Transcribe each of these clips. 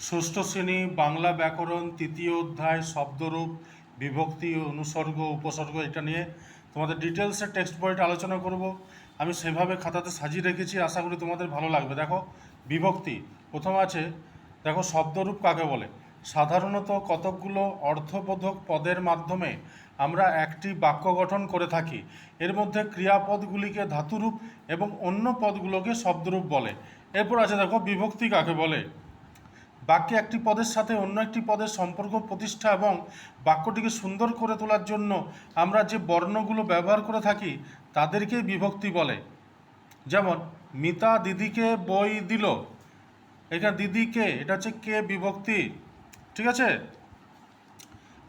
ষষ্ঠ শ্রেণি বাংলা ব্যাকরণ তৃতীয় অধ্যায় শব্দরূপ, বিভক্তি, অনুসর্গ, উপসর্গ এটা নিয়ে তোমাদের ডিটেলসের টেক্সট বইটা আলোচনা করব। আমি সেভাবে খাতাতে সাজিয়ে রেখেছি, আশা করি তোমাদের ভালো লাগবে। দেখো, বিভক্তি, প্রথম আছে, দেখো শব্দরূপ কাকে বলে? সাধারণত কতকগুলো অর্থবোধক পদের মাধ্যমে আমরা একটি বাক্য গঠন করে থাকি। এর মধ্যে ক্রিয়াপদগুলিকে ধাতুরূপ এবং অন্য পদগুলোকে শব্দরূপ বলে। এরপর আছে, দেখো বিভক্তি কাকে বলে? বাক্যে একটি পদের সাথে অন্য একটি পদের সম্পর্ক, প্রতিষ্ঠা এবং বাক্যটিকে সুন্দর করে তোলার জন্য আমরা যে বর্ণগুলো ব্যবহার করে থাকি, তাদেরকেই বিভক্তি বলে। যেমন, মিতা দিদিকে বই দিল। এখানে দিদিকে এটা হচ্ছে কে বিভক্তি। ঠিক আছে?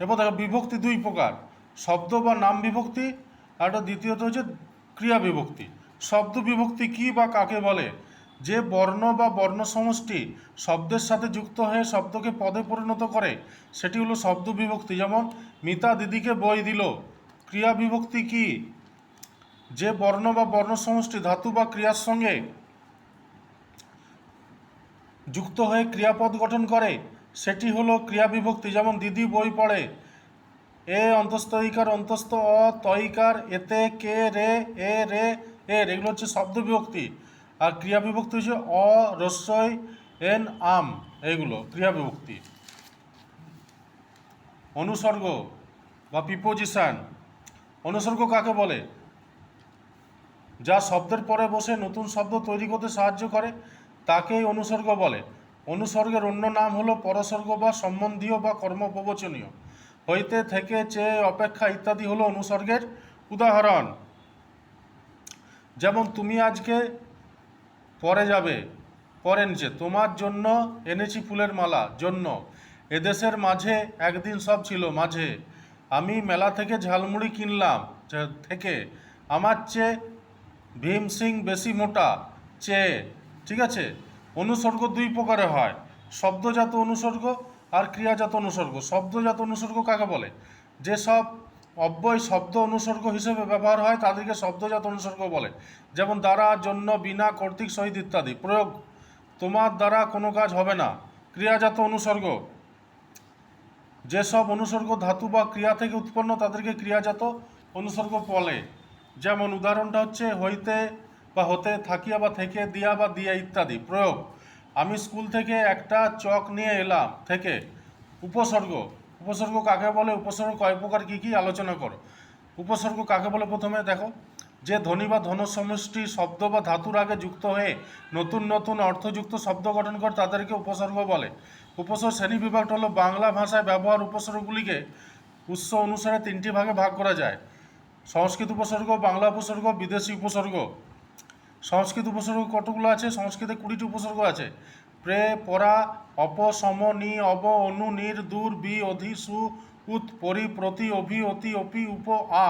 এরপর দেখো, বিভক্তি দুই প্রকার। শব্দ বা নাম বিভক্তি, আর দ্বিতীয়ত হচ্ছে ক্রিয়া বিভক্তি। শব্দ বিভক্তি কি বা কাকে বলে? যে বর্ণ বা বর্ণ সমষ্টি শব্দের সাথে যুক্ত হয়ে শব্দকে পদে পরিণত করে, সেটি হলো শব্দ বিভক্তি। যেমন, মিতা দিদিকে বই দিল, ক্রিয়া বিভক্তি কি? যে বর্ণ বা বর্ণ সমষ্টি ধাতু বা ক্রিয়ার সঙ্গে যুক্ত হয়ে ক্রিয়াপদ গঠন করে, সেটি হলো ক্রিয়া বিভক্তি। যেমন, দিদি বই পড়ে, এ অন্তস্থ ইকার অন্তস্থ অ তইকার এতে কে রে, এ রে, এর। এগুলো হচ্ছে শব্দ বিভক্তি। আর ক্রিয়া বিভক্তি হচ্ছে অ, রস্যই, এন, আম, এইগুলো ক্রিয়া বিভক্তি অনুসর্গ বা প্রিপোজিশন অনুসর্গ কাকে বলে? যা শব্দের পরে বসে নতুন শব্দ তৈরি করতে সাহায্য করে, তাকেই অনুসর্গ বলে। অনুসর্গের অন্য নাম হলো পরসর্গ বা সম্বন্ধীয় বা কর্মপ্রবচনীয়। হইতে, থেকে, চেয়ে, অপেক্ষা ইত্যাদি হলো অনুসর্গের উদাহরণ। যেমন, তুমি আজকে পরে যাবে, পরে নিচে। তোমার জন্য এনেছি ফুলের মালা, জন্য। এদেশের মাঝে একদিন সব ছিল মাঝে। আমি মেলা থেকে ঝালমুড়ি কিনলাম থেকে। আমার চেয়ে ভীম সিং বেশি মোটা, চেয়ে, ঠিক আছে? অনুসর্গ দুই প্রকারে হয়। শব্দজাত অনুসর্গ আর ক্রিয়াজাত অনুসর্গ। শব্দজাত অনুসর্গ কাকে বলে? যেসব অব্যয় শব্দ অনুসর্গ হিসেবে ব্যবহার হয়, তাদেরকে শব্দজাত অনুসর্গ বলে। যেমন, দ্বারা, জন্য, বিনা, কর্তৃক, সহিত ইত্যাদি। প্রয়োগ, তোমার দ্বারা কোনো কাজ হবে না। ক্রিয়াজাত অনুসর্গ। যেসব অনুসর্গ ধাতু বা ক্রিয়া থেকে উৎপন্ন, তাদেরকে ক্রিয়াজাত অনুসর্গ বলে। যেমন, উদাহরণটা হচ্ছে, হইতে বা হতে, থাকিয়া বা থেকে, দিয়া বা দিয়া ইত্যাদি। প্রয়োগ, আমি স্কুল থেকে একটা চক নিয়ে এলাম, থেকে। উপসর্গ উপসর্গ কাকে বলে, উপসর্গ কয় প্রকার, কী কী আলোচনা করো। উপসর্গ কাকে বলে প্রথমে দেখো, যে ধ্বনি বা ধ্বন সমষ্টি শব্দ বা ধাতুর আগে যুক্ত হয়ে নতুন নতুন অর্থযুক্ত শব্দ গঠন করে তাদেরকে উপসর্গ বলে। উপসর্গ শ্রেণি বিভাগটা হলো বাংলা ভাষায় ব্যবহার উপসর্গগুলিকে উৎস অনুসারে তিনটি ভাগে ভাগ করা যায়। সংস্কৃত উপসর্গ, বাংলা উপসর্গ, বিদেশি উপসর্গ। সংস্কৃত উপসর্গ কতগুলো আছে? সংস্কৃতে কুড়িটি উপসর্গ আছে। প্রে পরা অপ সম নি অব অনু নির দূর বি অধি সু উত পরি প্রতি অভি অতি অপি উপ আ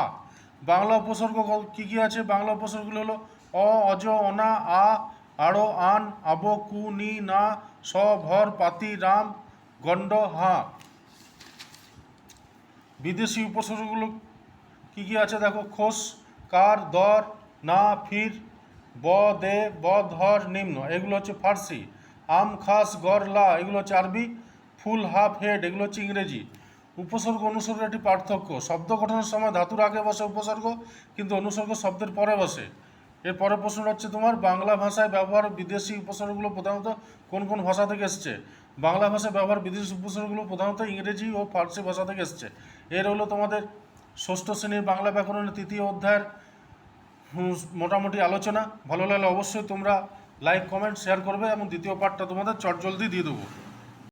বাংলা উপসর্গ কি কি আছে বাংলা উপসর্গগুলো হলো অ অজ অনা আ আড়ো আন আব কু নি না স ভর পাতি রাম গণ্ড হা বিদেশি উপসর্গগুলো কি কি আছে দেখো খোস কার দর না ফির ব দে ব ধর নিম্ন এগুলো হচ্ছে ফার্সি আম, খাস গর লা, এগুলো হচ্ছে আরবি, ফুল, হাফ, হেড, এগুলো হচ্ছে ইংরেজি। উপসর্গ অনুসর্গ একটি পার্থক্য। শব্দ গঠনের সময় ধাতুর আগে বসে উপসর্গ, কিন্তু অনুসর্গ শব্দের পরে বসে। এর পরের প্রশ্নটা হচ্ছে তোমার বাংলা ভাষায় ব্যবহার বিদেশি উপসর্গগুলো প্রধানত কোন কোন ভাষা থেকে এসছে? বাংলা ভাষায় ব্যবহার বিদেশি উপসর্গগুলো প্রধানত ইংরেজি ও ফার্সি ভাষা থেকে এসছে। এর হলো তোমাদের ষষ্ঠ শ্রেণির বাংলা ব্যাকরণের তৃতীয় অধ্যায়ের মোটামুটি আলোচনা। ভালো লাগলে অবশ্যই তোমরা লাইক কমেন্ট শেয়ার করবে এবং দ্বিতীয় পার্টটা তোমাদের চটজলদি দিয়ে দেবো।